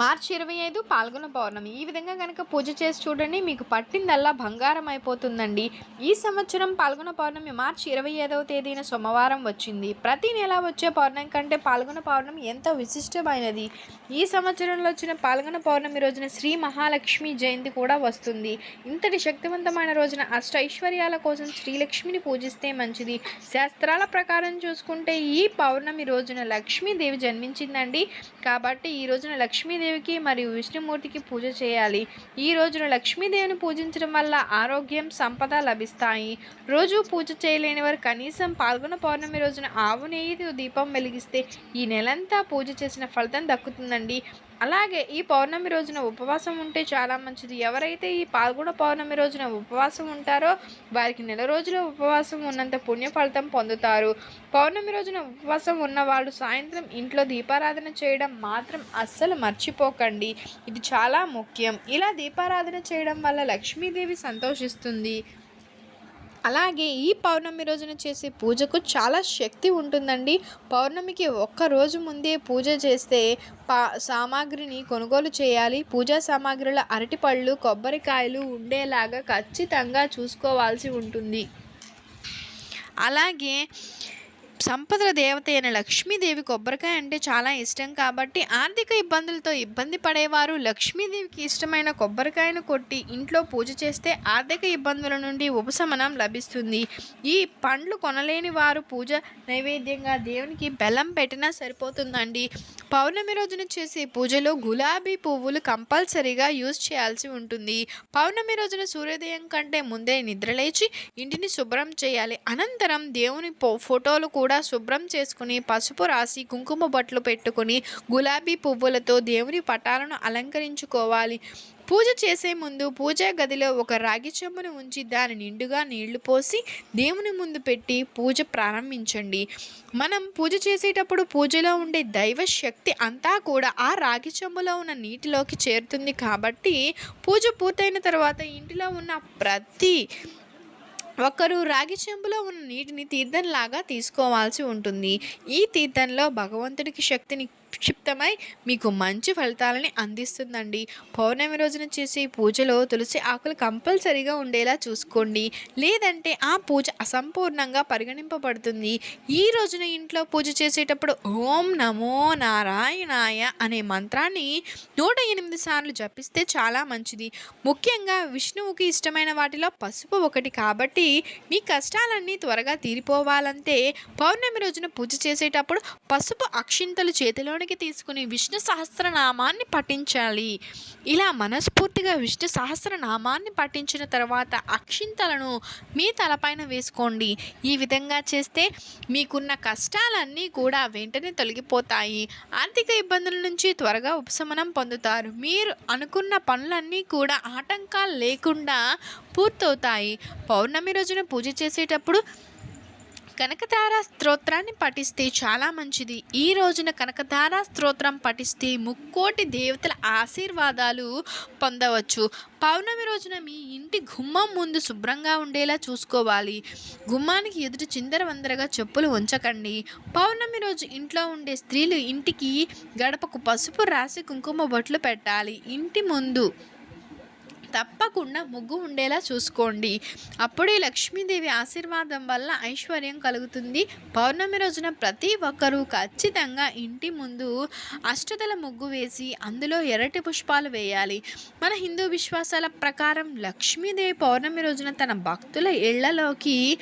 మార్చి ఇరవై ఐదు పాల్గొన పౌర్ణమి. ఈ విధంగా కనుక పూజ చేసి చూడండి మీకు పట్టిందల్లా బంగారం అయిపోతుందండి. ఈ సంవత్సరం పాల్గొన పౌర్ణమి మార్చి ఇరవై ఐదవ తేదీన సోమవారం వచ్చింది. ప్రతి నెల వచ్చే పౌర్ణమి కంటే పాల్గొన పౌర్ణమి ఎంతో విశిష్టమైనది. ఈ సంవత్సరంలో వచ్చిన పాల్గొన పౌర్ణమి రోజున శ్రీ మహాలక్ష్మి జయంతి కూడా వస్తుంది. ఇంతటి శక్తివంతమైన రోజున అష్ట ఐశ్వర్యాల కోసం శ్రీలక్ష్మిని పూజిస్తే మంచిది. శాస్త్రాల ప్రకారం చూసుకుంటే ఈ పౌర్ణమి రోజున లక్ష్మీదేవి జన్మించిందండి. కాబట్టి ఈ రోజున లక్ష్మీదేవి లక్ష్మీదేవికి మరియు విష్ణుమూర్తికి పూజ చేయాలి. ఈ రోజున లక్ష్మీదేవిని పూజించడం వల్ల ఆరోగ్యం సంపద లభిస్తాయి. రోజు పూజ చేయలేని వారు కనీసం పాల్గొన పౌర్ణమి రోజున ఆవు నెయ్యి దీపం వెలిగిస్తే ఈ నెలంతా పూజ చేసిన ఫలితం దక్కుతుందండి. అలాగే ఈ పౌర్ణమి రోజున ఉపవాసం ఉంటే చాలా మంచిది. ఎవరైతే ఈ పాల్గొన పౌర్ణమి రోజున ఉపవాసం ఉంటారో వారికి నెల రోజుల ఉపవాసం ఉన్నంత పుణ్య ఫలితం పొందుతారు. పౌర్ణమి రోజున ఉపవాసం ఉన్నవాళ్ళు సాయంత్రం ఇంట్లో దీపారాధన చేయడం మాత్రం అస్సలు మర్చిపోకండి. ఇది చాలా ముఖ్యం. ఇలా దీపారాధన చేయడం వల్ల లక్ష్మీదేవి సంతోషిస్తుంది. అలాగే ఈ పౌర్ణమి రోజున చేసే పూజకు చాలా శక్తి ఉంటుందండి. పౌర్ణమికి ఒక్క రోజు ముందే పూజ చేస్తే పా సామాగ్రిని కొనుగోలు చేయాలి. పూజా సామాగ్రిలో అరటిపళ్ళు కొబ్బరికాయలు ఉండేలాగా ఖచ్చితంగా చూసుకోవాల్సి ఉంటుంది. అలాగే సంపదల దేవత అయిన లక్ష్మీదేవి కొబ్బరికాయ అంటే చాలా ఇష్టం కాబట్టి ఆర్థిక ఇబ్బందులతో ఇబ్బంది పడేవారు లక్ష్మీదేవికి ఇష్టమైన కొబ్బరికాయను కొట్టి ఇంట్లో పూజ చేస్తే ఆర్థిక ఇబ్బందుల నుండి ఉపశమనం లభిస్తుంది. ఈ పండ్లు కొనలేని వారు పూజ నైవేద్యంగా దేవునికి బెల్లం పెట్టినా సరిపోతుందండి. పౌర్ణమి రోజున చేసే పూజలో గులాబీ పువ్వులు కంపల్సరీగా యూజ్ చేయాల్సి ఉంటుంది. పౌర్ణమి రోజున సూర్యోదయం కంటే ముందే నిద్రలేచి ఇంటిని శుభ్రం చేయాలి. అనంతరం దేవుని ఫోటోలు కూడా కూడా శుభ్రం చేసుకుని పసుపు రాసి కుంకుమ బొట్లు పెట్టుకుని గులాబీ పువ్వులతో దేవుని పటాలను అలంకరించుకోవాలి. పూజ చేసే ముందు పూజా గదిలో ఒక రాగి చెంబును ఉంచి దాని నిండుగా నీళ్ళు పోసి దేవుని ముందు పెట్టి పూజ ప్రారంభించండి. మనం పూజ చేసేటప్పుడు పూజలో ఉండే దైవ శక్తి అంతా కూడా ఆ రాగి చెంబులో ఉన్న నీటిలోకి చేరుతుంది కాబట్టి పూజ పూర్తయిన తర్వాత ఇంటిలో ఉన్న ప్రతి ఒకరు రాగి చెంబులో ఉన్న నీటిని తీర్థంలాగా తీసుకోవాల్సి ఉంటుంది. ఈ తీర్థంలో భగవంతుడికి శక్తిని క్షిప్తమై మీకు మంచి ఫలితాలని అందిస్తుందండి. పౌర్ణమి రోజున చేసే పూజలో తులసి ఆకులు కంపల్సరీగా ఉండేలా చూసుకోండి. లేదంటే ఆ పూజ అసంపూర్ణంగా పరిగణింపబడుతుంది. ఈ రోజున ఇంట్లో పూజ చేసేటప్పుడు ఓం నమో నారాయణాయ అనే మంత్రాన్ని నూట ఎనిమిది సార్లు జపిస్తే చాలా మంచిది. ముఖ్యంగా విష్ణువుకి ఇష్టమైన వాటిలో పసుపు ఒకటి కాబట్టి మీ కష్టాలన్నీ త్వరగా తీరిపోవాలంటే పౌర్ణమి రోజున పూజ చేసేటప్పుడు పసుపు అక్షింతలు చేతిలో చేతిలోనికి తీసుకుని విష్ణు సహస్రనామాన్ని పఠించాలి. ఇలా మనస్ఫూర్తిగా విష్ణు సహస్రనామాన్ని పఠించిన తర్వాత అక్షింతలను మీ తలపైన వేసుకోండి. ఈ విధంగా చేస్తే మీకున్న కష్టాలన్నీ కూడా వెంటనే తొలగిపోతాయి. ఆర్థిక ఇబ్బందుల నుంచి త్వరగా ఉపశమనం పొందుతారు. మీరు అనుకున్న పనులన్నీ కూడా ఆటంకాలు లేకుండా పూర్తవుతాయి. పౌర్ణమి రోజున పూజ చేసేటప్పుడు కనకతార స్తోత్రాన్ని పఠిస్తే చాలా మంచిది. ఈ రోజున కనకతార స్తోత్రం పఠిస్తే ముక్కోటి దేవతల ఆశీర్వాదాలు పొందవచ్చు. పౌర్ణమి రోజున మీ ఇంటి గుమ్మం ముందు శుభ్రంగా ఉండేలా చూసుకోవాలి. గుమ్మానికి ఎదుటి చిందర వందరగా చెప్పులు ఉంచకండి. పౌర్ణమి రోజు ఇంట్లో ఉండే స్త్రీలు ఇంటికి గడపకు పసుపు రాసి కుంకుమ బొట్లు పెట్టాలి. ఇంటి ముందు తప్పకుండా ముగ్గు ఉండేలా చూసుకోండి. అప్పుడే లక్ష్మీదేవి ఆశీర్వాదం వల్ల ఐశ్వర్యం కలుగుతుంది. పౌర్ణమి రోజున ప్రతి ఒక్కరూ ఖచ్చితంగా ఇంటి ముందు అష్టదల ముగ్గు వేసి అందులో ఎర్రటి పుష్పాలు వేయాలి. మన హిందూ విశ్వాసాల ప్రకారం లక్ష్మీదేవి పౌర్ణమి రోజున తన భక్తుల ఇళ్ళలోకి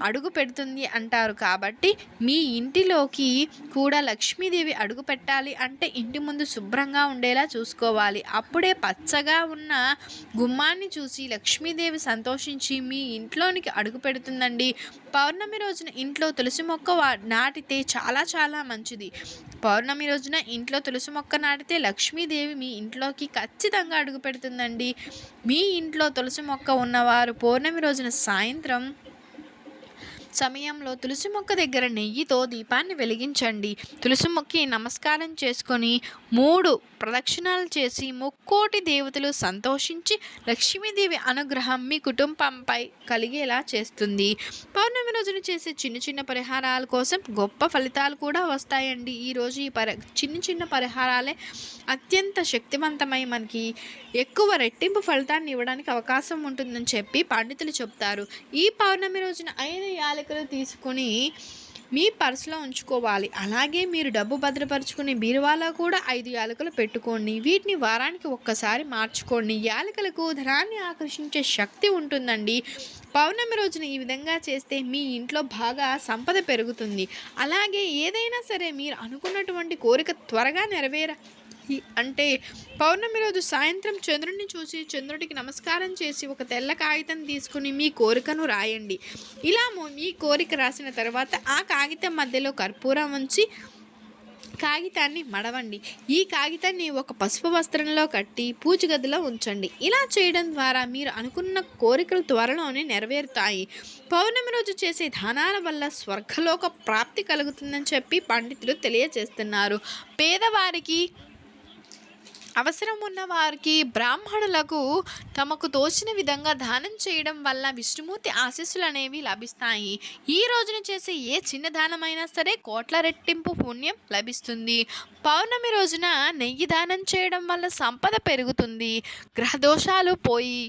అడుగు పెడుతుంది అంటారు. కాబట్టి మీ ఇంటిలోకి కూడా లక్ష్మీదేవి అడుగు పెట్టాలి అంటే ఇంటి ముందు శుభ్రంగా ఉండేలా చూసుకోవాలి. అప్పుడే పచ్చగా ఉన్న గుమ్మాన్ని చూసి లక్ష్మీదేవి సంతోషించి మీ ఇంట్లోనికి అడుగు పెడుతుందండి. పౌర్ణమి రోజున ఇంట్లో తులసి మొక్క వా- నాటితే చాలా చాలా మంచిది. పౌర్ణమి రోజున ఇంట్లో తులసి మొక్క నాటితే లక్ష్మీదేవి మీ ఇంట్లోకి ఖచ్చితంగా అడుగు పెడుతుందండి. మీ ఇంట్లో తులసి మొక్క ఉన్నవారు పౌర్ణమి రోజున సాయంత్రం సమయంలో తులసి మొక్క దగ్గర నెయ్యితో దీపాన్ని వెలిగించండి. తులసి మొక్కి నమస్కారం చేసుకొని మూడు ప్రదక్షిణాలు చేసి ముక్కోటి దేవతలు సంతోషించి లక్ష్మీదేవి అనుగ్రహం మీ కుటుంబంపై కలిగేలా చేస్తుంది. పౌర్ణమి రోజున చేసే చిన్న చిన్న పరిహారాల కోసం గొప్ప ఫలితాలు కూడా వస్తాయండి. ఈరోజు ఈ పరి చిన్న చిన్న పరిహారాలే అత్యంత శక్తివంతమై మనకి ఎక్కువ రెట్టింపు ఫలితాన్ని ఇవ్వడానికి అవకాశం ఉంటుందని చెప్పి పండితులు చెప్తారు. ఈ పౌర్ణమి రోజున ఐదు జాగ్రత్తలు తీసుకుని మీ పర్సులో ఉంచుకోవాలి. అలాగే మీరు డబ్బు భద్రపరుచుకునే బీరువాలో కూడా ఐదు యాలకులు పెట్టుకోండి. వీటిని వారానికి ఒక్కసారి మార్చుకోండి. యాలకులకు ధనాన్ని ఆకర్షించే శక్తి ఉంటుందండి. పౌర్ణమి రోజున ఈ విధంగా చేస్తే మీ ఇంట్లో బాగా సంపద పెరుగుతుంది. అలాగే ఏదైనా సరే మీరు అనుకున్నటువంటి కోరిక త్వరగా నెరవేర అంటే పౌర్ణమి రోజు సాయంత్రం చంద్రుడిని చూసి చంద్రుడికి నమస్కారం చేసి ఒక తెల్ల కాగితం తీసుకుని మీ కోరికను రాయండి. ఇలా మీ కోరిక రాసిన తర్వాత ఆ కాగితం మధ్యలో కర్పూరం ఉంచి కాగితాన్ని మడవండి. ఈ కాగితాన్ని ఒక పసుపు వస్త్రంలో కట్టి పూజ గదిలో ఉంచండి. ఇలా చేయడం ద్వారా మీరు అనుకున్న కోరికలు త్వరలోనే నెరవేరుతాయి. పౌర్ణమి రోజు చేసే దానాల వల్ల స్వర్గలోక ప్రాప్తి కలుగుతుందని చెప్పి పండితులు తెలియజేస్తున్నారు. పేదవారికి అవసరం ఉన్న వారికి బ్రాహ్మణులకు తమకు తోచిన విధంగా దానం చేయడం వల్ల విష్ణుమూర్తి ఆశీస్సులు అనేవి లభిస్తాయి. ఈ రోజున చేసే ఏ చిన్న దానమైనా సరే కోట్ల రెట్టింపు పుణ్యం లభిస్తుంది. పౌర్ణమి రోజున నెయ్యి దానం చేయడం వల్ల సంపద పెరుగుతుంది. గ్రహ దోషాలు పోయి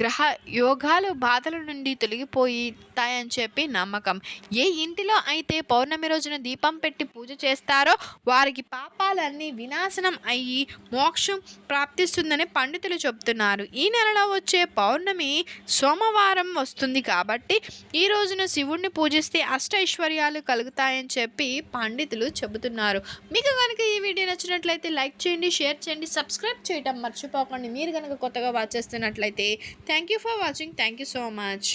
గ్రహ యోగాలు బాధల నుండి తొలగిపోయితాయని చెప్పి నమ్మకం. ఏ ఇంటిలో అయితే పౌర్ణమి రోజున దీపం పెట్టి పూజ చేస్తారో వారికి పాపాలన్నీ వినాశనం అయ్యి మోక్ష ప్రాప్తిస్తుందని పండితులు చెప్తున్నారు. ఈ నెలలో వచ్చే పౌర్ణమి సోమవారం వస్తుంది కాబట్టి ఈ రోజున శివుణ్ణి పూజిస్తే అష్ట ఐశ్వర్యాలు కలుగుతాయని చెప్పి పండితులు చెబుతున్నారు. మీకు కనుక ఈ వీడియో నచ్చినట్లయితే లైక్ చేయండి షేర్ చేయండి సబ్స్క్రైబ్ చేయడం మర్చిపోకండి. మీరు కనుక కొత్తగా వాచ్ చేస్తున్నట్లయితే thank you for watching. Thank you so much.